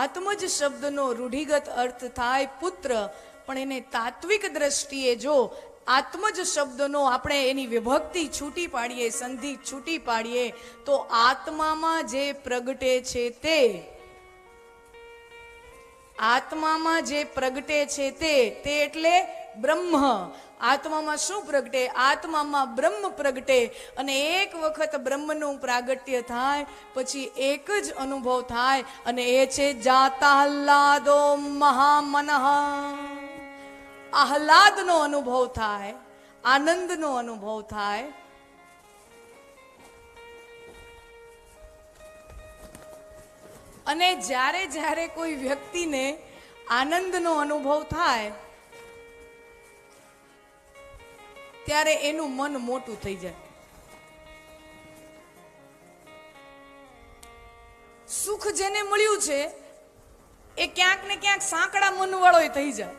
આત્મજ શબ્દનો રૂઢિગત અર્થ થાય પુત્ર. પણ એને તાત્વિક દ્રષ્ટિએ જો આત્મજ શબ્દનો આપણે એની વિભક્તિ છૂટી પાડીએ, સંધિ છૂટી પાડીએ, તો આત્મામાં જે પ્રગટે છે તે, આત્મામાં જે પ્રગટે છે તે તે એટલે બ્રહ્મ. આત્મામાં શું પ્રગટે? આત્મામાં બ્રહ્મ પ્રગટે અને એક વખત બ્રહ્મનું પ્રાગટ્ય થાય, પછી એક જ અનુભવ થાય અને એ છે જાતાહલાદો મહામન. આહલાદનો અનુભવ થાય, આનંદનો અનુભવ થાય. અને જ્યારે જ્યારે કોઈ વ્યક્તિને આનંદનો અનુભવ થાય ત્યારે એનું મન મોટું થઈ જાય. સુખ જેને મળ્યું છે, એ ક્યાંક ને ક્યાંક સાંકડા મનવાળો થઈ જાય.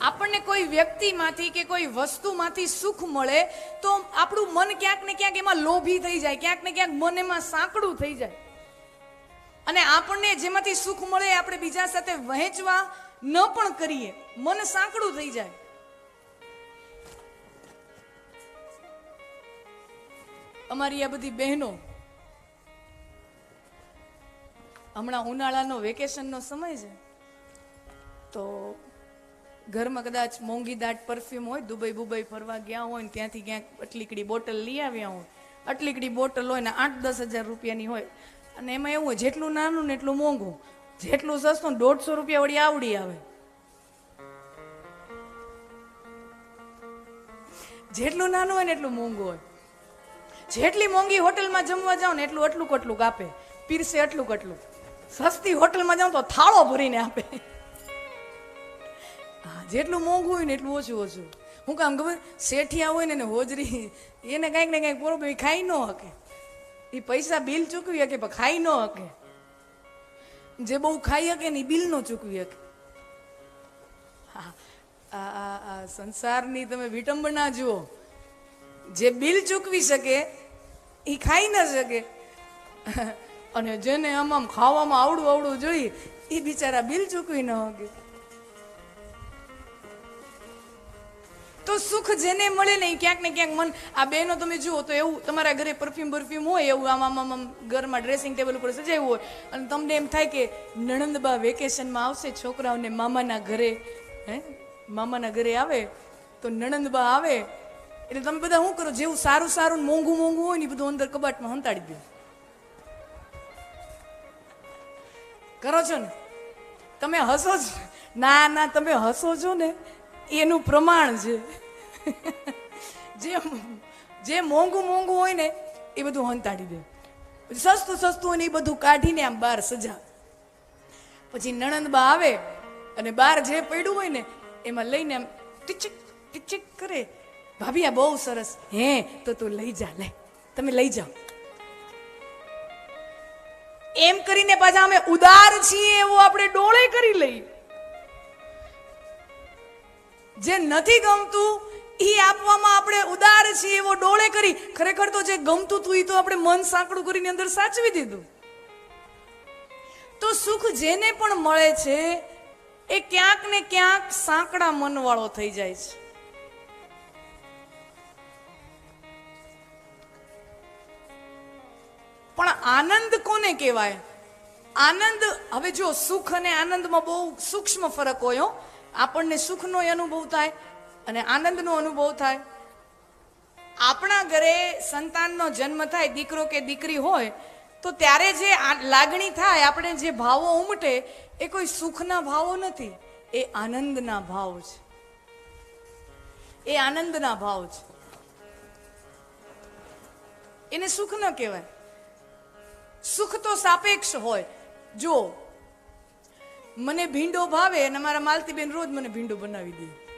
આપણને કોઈ વ્યક્તિમાંથી કે કોઈ વસ્તુમાંથી સુખ મળે, તો આપણું મન ક્યાંક ને ક્યાંક એમાં લોભી થઈ જાય, ક્યાંક ને ક્યાંક મન એમાં સાંકડું થઈ જાય. અને આપણને જેમાંથી સુખ મળે આપણે બીજા સાથે વહેંચવા ન પણ કરીએ. મન સાંકડું થઈ જાય. અમારી આ બધી બહેનો હમણાં ઉનાળાનો વેકેશનનો સમય છે, તો ઘરમાં કદાચ મોંઘી દાટ પરફ્યુમ હોય, દુબઈ બુબઈ ફરવા ગયા હોય ને ત્યાંથી ક્યાંક અટલીકડી બોટલ લઈ આવ્યા હોય અટલીકડી બોટલ હોય ને આઠ દસ હજાર રૂપિયાની હોય, અને એમાં એવું હોય, જેટલું નાનું ને એટલું મોંઘું, જેટલું સસ્તું દોઢસો રૂપિયા વળી આવડી આવે. જેટલું નાનું હોય ને એટલું મોંઘું હોય. જેટલી મોંઘી હોટલમાં જમવા જાઓ ને એટલું એટલું કટલું આપે પીરસે એટલું કટલું. સસ્તી હોટલમાં જાઓ તો થાળો ભરીને આપે. હા, જેટલું મોંઘું હોય ને એટલું ઓછું ઓછું. હું કામ ખબર? શેઠિયા હોય ને એને હોજરી, એને કાંઈક ને કાંઈક બરોબર ખાઈ ન હકે. એ પૈસા બિલ ચૂકવી શકે પણ ખાઈ ન હકે. જે બહુ ખાઈ શકે ને એ બિલ ન ચૂકવી શકે સંસારની તમે વિટંબના જુઓ. જે બિલ ચૂકવી શકે એ ખાઈ ન શકે. અને જેને આમ આમ ખાવામાં આવડું આવડું જોઈ એ બિચારા બિલ ચૂકવી ન શકે. તો સુખ જેને મળે ને ક્યાંક ને ક્યાંક મન આ બેનો તમે જુઓ તો એવું, તમારા ઘરે પરફ્યુમ પરફ્યુમ હોય, એવું આમ આમ આમ ઘરમાં ડ્રેસિંગ ટેબલ ઉપર સજાવ્યું હોય, અને તમને એમ થાય કે નણંદબા વેકેશનમાં આવશે, છોકરાઓને મામાના ઘરે, હે? મામાના ઘરે આવે, તો નણંદબા આવે એટલે તમે બધા શું કરો? જેવું સારું સારું મોંઘું મોંઘું હોય ને એ બધું અંદર કબાટમાં હંતાડી દો. કરો છો ને? તમે હસો છો? ના ના, તમે હસો છો ને? એનું પ્રમાણ છે. જે જે મોંઘું મોંઘું હોય ને, એ બધું હંતાડી દે. સસ્તું સસ્તું હોય ને એ બધું કાઢીને આમ બહાર સજા. પછી નણંદબા આવે અને બહાર જે પડ્યું હોય ને, એમાં લઈને આમ ટીચક ટીચક કરે. ભાભી, આ બહુ સરસ. હે, તો તું લઈ જા, લે. તમે લઈ જાઓ. એમ કરીને પાછા અમે ઉદાર છીએ એવું આપણે ડોળે કરી લઈ જે નથી ગમતું, એ આપવામાં આપણે ઉદાર છીએ એવો ડોળે કરી. ખરેખર તો જે ગમતું હતું એ તો આપણે મન સાંકડું કરીને અંદર સાચવી દીધું. તો સુખ જેને પણ મળે છે, એ ક્યાંક ને ક્યાંક સાંકડા મનવાળો થઈ જાય છે. આનંદ કોને કહેવાય? આનંદ, હવે જો સુખ અને આનંદમાં બહુ સૂક્ષ્મ ફરક હોય આપણને સુખનો અનુભવ થાય અને આનંદનો અનુભવ થાય. આપણા ઘરે સંતાનનો જન્મ થાય, દીકરો કે દીકરી હોય, તો ત્યારે જે લાગણી થાય, આપણે જે ભાવો ઉમટે, એ કોઈ સુખના ભાવો નથી. એ આનંદના ભાવ છે. એ આનંદના ભાવ છે. એને સુખ ન કહેવાય. સુખ તો સાપેક્ષ હોય. જો મને ભીંડો ભાવે અને મારા માલતીબેન રોજ મને ભીંડો બનાવી દે.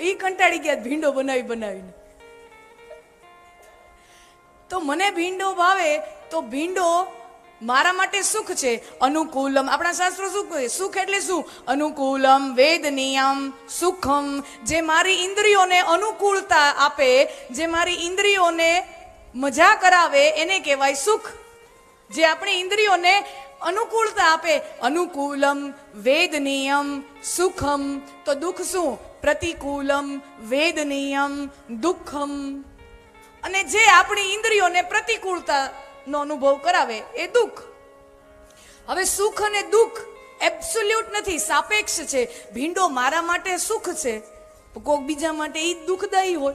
એ કંટાળી ગયા ભીંડો બનાવી બનાવીને. તો મને ભીંડો ભાવે, તો ભીંડો મારા માટે સુખ છે. અનુકૂલમ, આપણા શાસ્ત્રો શું કહે? સુખ એટલે શું? અનુકૂલમ વેદનીયમ સુખમ. જે મારી ઇન્દ્રિયોને અનુકૂળતા આપે, જે મારી ઇન્દ્રિયોને મજા કરાવે, એને કહેવાય સુખ. જે આપણે ઇન્દ્રિયોને અનુકૂળતા આપે. અનુકૂલમ વેદનીયમ સુખમ. તો દુઃખ શું? પ્રતિકૂલમ વેદનીયમ દુઃખમ. અને જે આપણી ઇન્દ્રિયોને પ્રતિકૂળતાનો અનુભવ કરાવે એ દુઃખ. હવે સુખ અને દુઃખ એબ્સોલ્યુટ નથી, સાપેક્ષ છે. ભીંડો મારા માટે સુખ છે કોક બીજા માટે એ દુઃખદાયી હોય.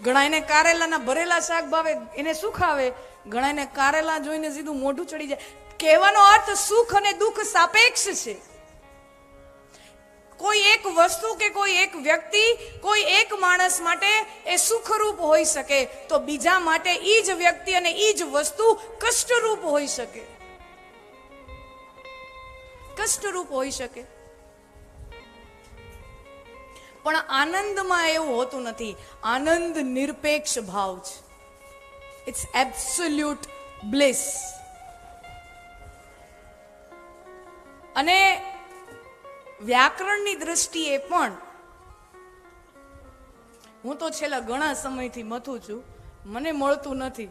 ઘણા એને કારેલાના ભરેલા શાક ભાવે એને સુખ આવે ઘણા એને કારેલા જોઈને સીધું મોઢું ચડી જાય. કહેવાનો અર્થ સુખ અને દુઃખ સાપેક્ષ છે. કોઈ એક વસ્તુ કે કોઈ એક વ્યક્તિ, કોઈ એક માણસ માટે એ સુખરૂપ હોઈ શકે, તો બીજા માટે ઈ જ વ્યક્તિ અને ઈ જ વસ્તુ કષ્ટરૂપ હોઈ શકે. કષ્ટરૂપ હોઈ શકે. પણ આનંદમાં એવું હોતું નથી. આનંદ નિરપેક્ષ ભાવ છે. ઇટ્સ એબ્સોલ્યુટ બ્લિસ અને વ્યાકરણની દ્રષ્ટિએ પણ હું તો છેલ્લા ઘણા સમયથી મથું છું. મને મળતું નથી.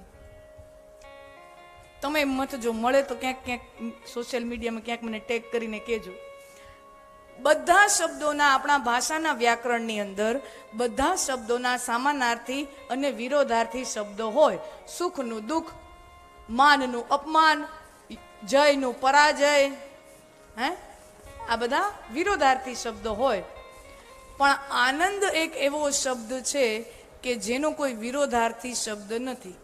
તમે મથજો, મળે તો ક્યાંક ક્યાંક સોશિયલ મીડિયામાં ક્યાંક મને ટેગ કરીને કહેજો. બધા શબ્દોના આપણા ભાષાના વ્યાકરણની અંદર બધા શબ્દોના સામાનાર્થી અને વિરોધાર્થી શબ્દો હોય. સુખનું દુઃખ, માનનું અપમાન, જયનું પરાજય, હે? આ બધા વિરોધાર્થી શબ્દો હોય. પણ આનંદ એક એવો શબ્દ છે કે જેનો કોઈ વિરોધાર્થી શબ્દ નથી.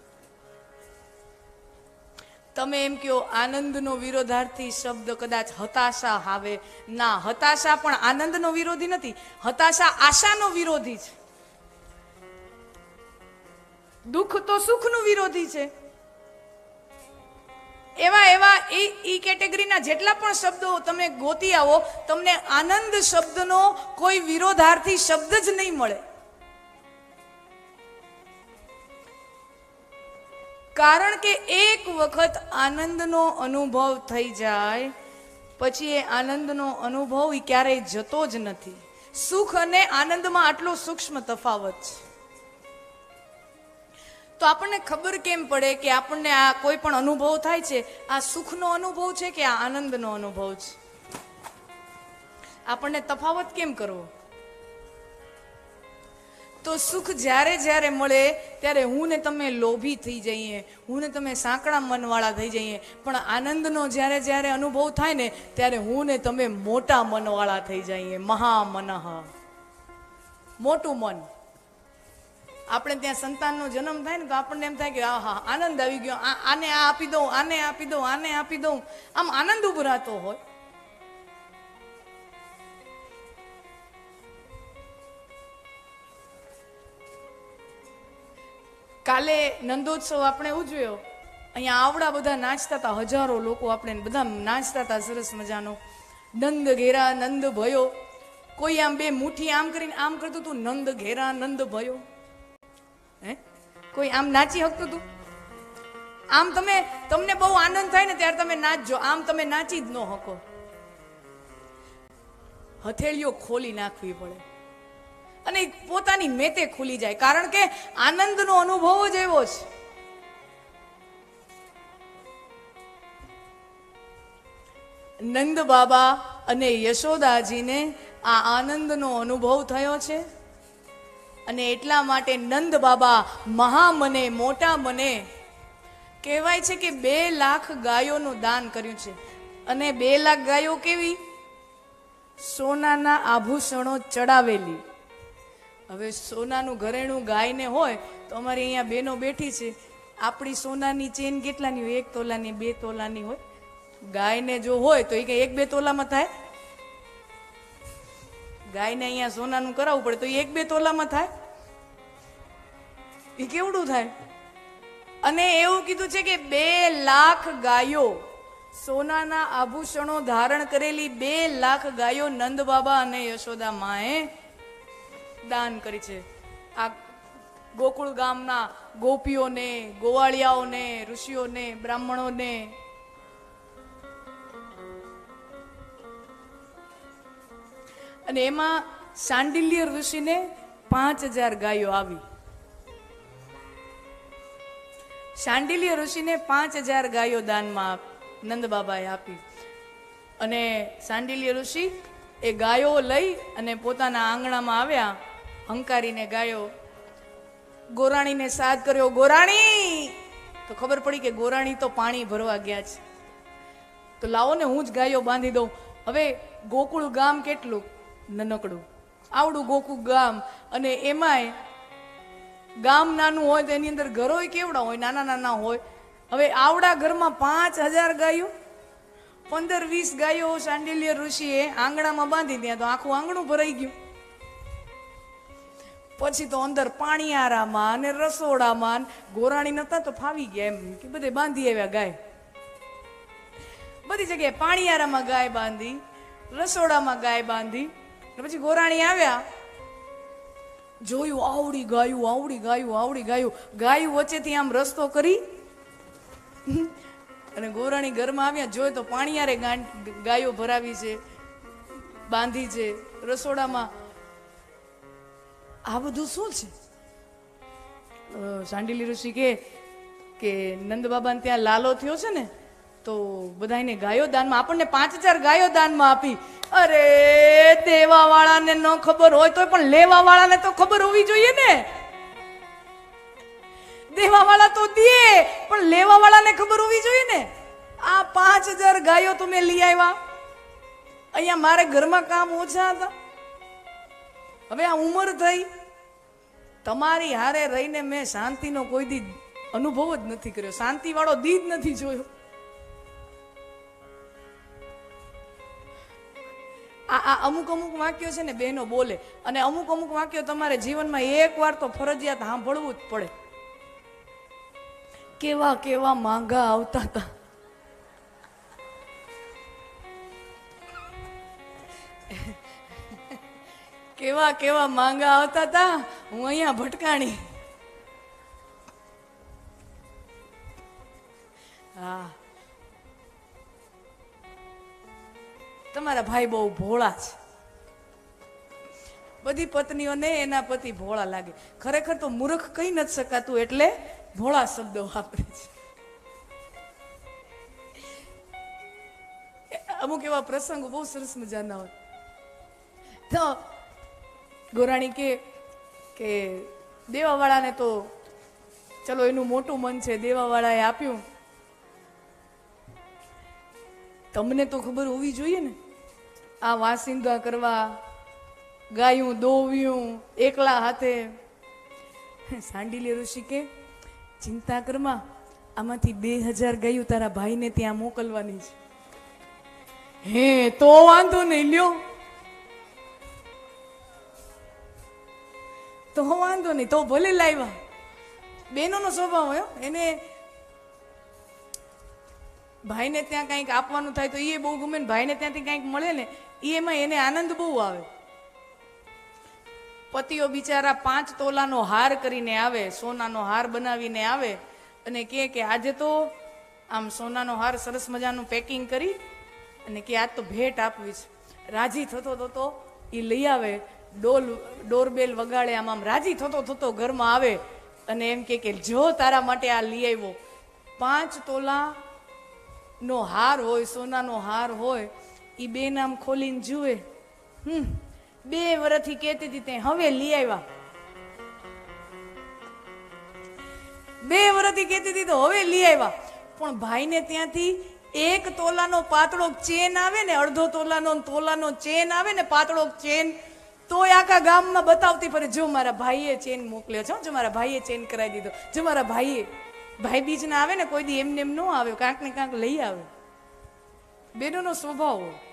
તમે એમ કહો, આનંદનો વિરોધાર્થી શબ્દ કદાચ હતાશા આવે. ના, હતાશા પણ આનંદનો વિરોધી નથી. હતાશા આશાનો વિરોધી છે. દુઃખ તો સુખનું વિરોધી છે. એવા એવા એ ઈ કેટેગરીના જેટલા પણ શબ્દો તમે ગોતી આવો, તમને આનંદ શબ્દનો કોઈ વિરોધાર્થી શબ્દ જ નહીં મળે. કારણ કે એક વખત આનંદનો અનુભવ થઈ જાય, પછી એ આનંદનો અનુભવ એ ક્યારેય જતો જ નથી. સુખ અને આનંદમાં આટલો સૂક્ષ્મ તફાવત છે. તો આપણને ખબર કેમ પડે કે આપણને આ કોઈ પણ અનુભવ થાય છે? આ સુખનો અનુભવ છે કે આ આનંદનો અનુભવ છે? આપણને તફાવત કેમ કરવો? તો સુખ જ્યારે જ્યારે મળે, ત્યારે હું ને તમે લોભી થઈ જઈએ. હું ને તમે સાંકડા મનવાળા થઈ જઈએ. પણ આનંદનો જ્યારે જ્યારે અનુભવ થાય ને, ત્યારે હું ને તમે મોટા મનવાળા થઈ જઈએ. મહામનઃ. મોટું મન. આપણે ત્યાં સંતાનનો જન્મ થાય ને, તો આપણને એમ થાય કે, આહા, આનંદ આવી ગયો. આ- આને આ આપી દઉં, આને આપી દઉં, આને આપી દઉં. આમ આનંદ ઉભરાતો હોય. કાલે નંદોત્સવ આપણે ઉજવ્યો. અહીંયા આવડા બધા નાચતા હતા હજારો લોકો આપણે બધા નાચતા હતા સરસ મજાનો. નંદ ઘેરા નંદ ભયો. કોઈ આમ બે મુઠ્ઠી આમ કરીને આમ કરતું હતું નંદ ઘેરા નંદ ભયો. હે? કોઈ આમ નાચી શકતું હતું આમ તમે, તમને બહુ આનંદ થાય ને ત્યારે તમે નાચજો. આમ તમે નાચી જ ન શકો હથેળીઓ ખોલી નાખવી પડે. અને પોતાની મેતે ખુલી જાય. કારણ કે આનંદનો અનુભવ જ એવો છે નંદ બાબા અને યશોદાજીને આ આનંદનો અનુભવ થયો છે. અને એટલા માટે નંદ બાબા મહા મને મોટા મને કહેવાય છે કે બે લાખ ગાયોનું દાન કર્યું છે. અને બે લાખ ગાયો કેવી? સોનાના આભૂષણો ચડાવેલી. હવે સોનાનું ઘરેણું ગાયને હોય તો અમારી અહીંયા બેનો બેઠી છે. આપણી સોનાની ચેન કેટલાની હોય? એક તોલાની, બે તોલાની હોય. ગાયને જો હોય તો એ કઈ એક બે તોલામાં થાય? ગાયને અહીંયા સોનાનું કરાવવું પડે તો એ એક બે તોલામાં થાય? એ કેવડું થાય? અને એવું કીધું છે કે બે લાખ ગાયો સોનાના આભૂષણો ધારણ કરેલી બે લાખ ગાયો નંદ બાબા અને યશોદા માએ દાન કરી છે. આ ગોકુળ ગામના ગોપીઓને, ગોવાળિયાઓને, ઋષિઓને, બ્રાહ્મણોને અને એમાં સાંડિલ્ય ઋષિને પાંચ હજાર ગાયો આવી. શાંડિલ્ય ઋષિને પાંચ હજાર ગાયો દાનમાં નંદબાબાએ નંદ બાબાએ આપી. અને શાંડિલ્ય ઋષિ એ ગાયો લઈ અને પોતાના આંગણામાં આવ્યા હંકારીને ગાયો, ગોરાણીને સાદ કર્યો, ગોરાણી! તો ખબર પડી કે ગોરાણી તો પાણી ભરવા ગયા છે. તો લાવો ને હું જ ગાયો બાંધી દઉં. હવે ગોકુળ ગામ કેટલું? નનકડું. આવડું ગોકુળ ગામ. અને એમાંય ગામ નાનું હોય તો એની અંદર ઘરોય કેવડા હોય? નાના નાના હોય. હવે આવડા ઘરમાં પાંચ હજાર ગાયો? પંદર વીસ ગાયો શાંડિલ્ય ઋષિએ આંગણામાં બાંધી ત્યાં તો આખું આંગણું ભરાઈ ગયું. પછી તો અંદર પાણીયારામાં અને રસોડામાં ગોરાણી નતા તો ફાવી ગયા એમ કે બધે બાંધી આવ્યા ગાય. બધી જગ્યાએ પાણીયારામાં ગાય બાંધી, રસોડામાં ગાય બાંધી પછી ગોરાણી આવ્યા. જોયું આવડી ગાયું આવડી ગાયું આવડી ગાયું. ગાયું વચ્ચેથી આમ રસ્તો કરી. અને ગોરાણી ઘરમાં આવ્યા, જોયે તો પાણીયારે ગાયો ભરાવી છે, બાંધી છે, રસોડામાં આ બધું શું છે? અ, સાંડિલી ઋષિ કે કે નંદ બાબાને ત્યાં લાલો થયો છે ને તો બધાને ગાયો દાનમાં આપણને પાંચ હજાર ગાયો દાનમાં આપી. અરે દેવા વાળાને ન ખબર હોય તો પણ લેવા વાળાને તો ખબર હોવી જોઈએ ને. દેવા વાળા તો દે પણ લેવા વાળાને ખબર હોવી જોઈએ ને. આ પાંચ હજાર ગાયો તમે લઈ આવ્યા. અહીંયા મારે ઘરમાં કામ ઓછા હતા. હવે આ ઉંમર થઈ. તમારી હારે રહીને મેં શાંતિનો કોઈ દી અનુભવ જ નથી કર્યો. શાંતિ વાળો દી જ નથી જોયો. આ આ અમુક અમુક વાક્યો છે ને બહેનો બોલે. અને અમુક અમુક વાક્યો તમારે જીવનમાં એક વાર તો ફરજિયાત સાંભળવું જ પડે. કેવા કેવા માંગા આવતા હતા. કેવા કેવા માંગા આવતા હતા હું અહીંયા ભટકાણી. હા. તમારા ભાઈ બહુ ભોળા છે. બધી પત્નીઓને એના પતિ ભોળા લાગે. ખરેખર તો મૂર્ખ કહી નથી શકાતું એટલે ભોળા શબ્દો વાપરે છે. અમુક એવા પ્રસંગો બહુ સરસ મજાના હોય. તો ગોરાણી કે કે દેવાવાળાને તો, ચલો એનું મોટું મન છે, દેવાવાળાએ આપ્યું. તમને તો ખબર હોવી જોઈએ ને? આ વાસિંદા કરવા, ગાયું, દોવ્યું, એકલા હાથે. સાંડીલી ઋષિ કે, ચિંતા કરમાં આમાંથી બે હજાર ગાયું તારા ભાઈને ત્યાં મોકલવાની છે. હે, તો વાંધો નહીં, લ્યો. તો વાંધો નહીં તો ભલે લાવ્યા બહેનોનો સ્વભાવ હોય એને ભાઈને ત્યાં કંઈક આપવાનું થાય તો એ બહુ ગમે ને ભાઈને ત્યાંથી કંઈક મળે ને એમાં એને આનંદ બહુ આવે પતિઓ બિચારા પાંચ તોલાનો હાર કરીને આવે સોનાનો હાર બનાવીને આવે અને કહે કે આજે તો આમ સોનાનો હાર સરસ મજાનું પેકિંગ કરી અને કે આજ તો ભેટ આપવી છે રાજી થતો થતો એ લઈ આવે ડોલ ડોરબેલ વગાડે, આમ આમ રાજી થતો થતો ઘરમાં આવે અને એમ કે કે, જો તારા માટે આ લઈ આવ્યો. પાંચ તોલા નો હાર હોય, સોનાનો હાર હોય એ બે નામ ખોલીને જુએ. હમ, બે વર્ષથી કહેતી હતી તે હવે લઈ આવ્યા. બે વર્ષથી કહેતી હતી તો હવે લઈ આવ્યા. પણ ભાઈને ત્યાંથી એક તોલાનો પાતળો ચેન આવે ને, અડધો તોલાનો તોલાનો ચેન આવે ને, પાતળો ચેન તોય આખા ગામમાં બતાવતી ફરે જો મારા ભાઈએ ચેન મોકલ્યો છે જો મારા ભાઈએ ચેન કરાવી દીધો. જો મારા ભાઈએ, ભાઈ બીજને આવે ને, કોઈ દી એમને એમ ન આવે કાંક ને કાંક લઈ આવે. બેનોનો સ્વભાવ હોય.